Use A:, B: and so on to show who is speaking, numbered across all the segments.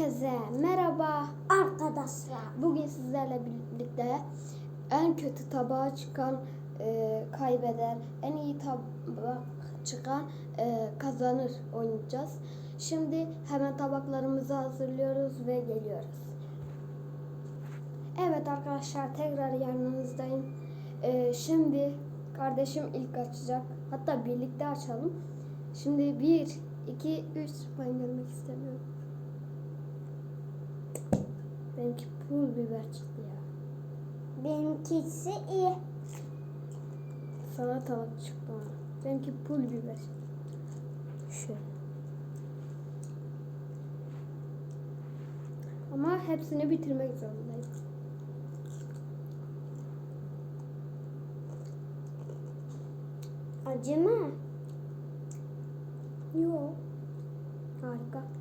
A: Herkese merhaba.
B: Arkadaşlar.
A: Bugün sizlerle birlikte en kötü tabağa çıkan e, kaybeder, en iyi tabak çıkan e, kazanır oynayacağız. Şimdi hemen tabaklarımızı hazırlıyoruz ve geliyoruz. Evet arkadaşlar tekrar yanınızdayım. E, şimdi kardeşim ilk açacak. Hatta birlikte açalım. Şimdi bir, iki, üç. Ben görmek istemiyorum. Benimki pul biber çıktı ya.
B: Benimkisi iyi.
A: Salatalık çıktı ona. Benimki pul biber. Şöyle. Ama hepsini bitirmek zorundayım.
B: Acı mı?
A: Yok. Harika.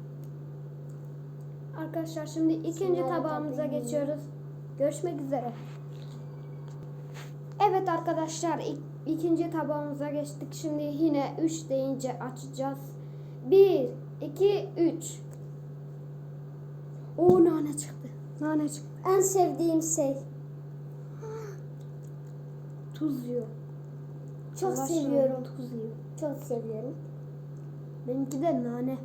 A: Arkadaşlar şimdi ikinci tabağımıza geçiyoruz. Görüşmek üzere. Evet arkadaşlar ik- ikinci tabağımıza geçtik. Şimdi yine 3 deyince açacağız. 1, 2, 3. Oo nane çıktı. Nane çıktı.
B: En sevdiğim şey.
A: Tuz yiyor.
B: Çok
A: Yavaş
B: seviyorum.
A: Tuz yiyor.
B: Çok seviyorum.
A: Benimki de nane.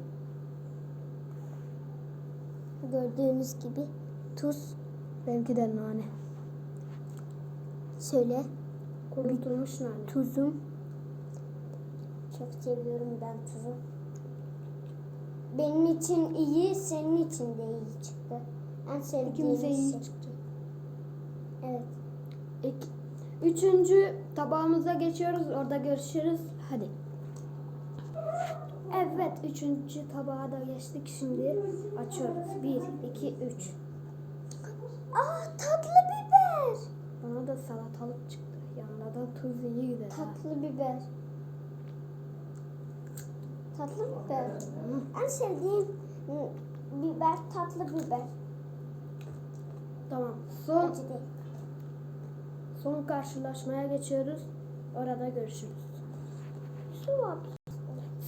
B: Gördüğünüz gibi tuz.
A: Benimki de nane.
B: Şöyle
A: Kurutulmuş nane.
B: tuzum. Çok seviyorum ben tuzu. Benim için iyi, senin için de iyi çıktı. En sevdiğim
A: İkimize iyi
B: şey.
A: çıktı.
B: Evet.
A: İki, üçüncü tabağımıza geçiyoruz. Orada görüşürüz. Hadi. Evet. Üçüncü tabağa da geçtik. Şimdi açıyoruz. Bir, iki, üç.
B: Aa tatlı biber.
A: Bana da salatalık çıktı. Yanında da tuz iyi gider.
B: Tatlı biber. Tatlı biber. En sevdiğim biber tatlı biber.
A: Tamam. Son
B: Acı değil.
A: son karşılaşmaya geçiyoruz. Orada görüşürüz.
B: Su var.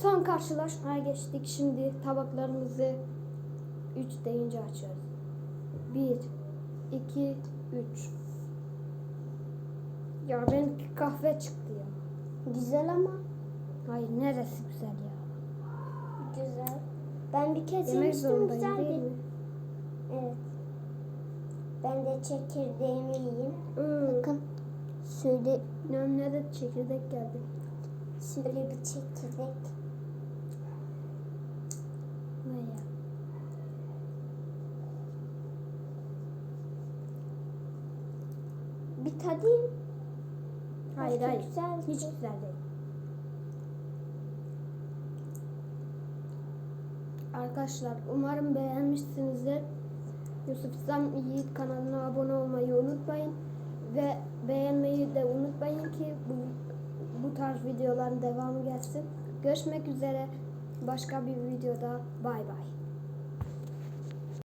A: Son karşılaşmaya geçtik. Şimdi tabaklarımızı 3 deyince açıyoruz. 1 2 3 Ya benimki kahve çıktı ya.
B: Güzel ama.
A: Hayır neresi güzel ya.
B: Güzel. Ben bir kez
A: Yemek
B: yemiştim
A: zorundayım değil
B: güzeldi.
A: mi?
B: Evet. Ben de çekirdeğimi yiyeyim.
A: Hmm.
B: Bakın. Şöyle,
A: Önüne de çekirdek geldi.
B: şöyle bir çekirdek.
A: Ne ya?
B: Bir tadayım.
A: Hayır hayır.
B: güzel.
A: Hiç güzel değil. Arkadaşlar umarım beğenmişsinizdir. Yusuf Sam Yiğit kanalına abone olmayı unutmayın. Ve beğenmeyi de unutmayın ki bu, bu tarz videoların devamı gelsin. Görüşmek üzere başka bir videoda. Bay bay.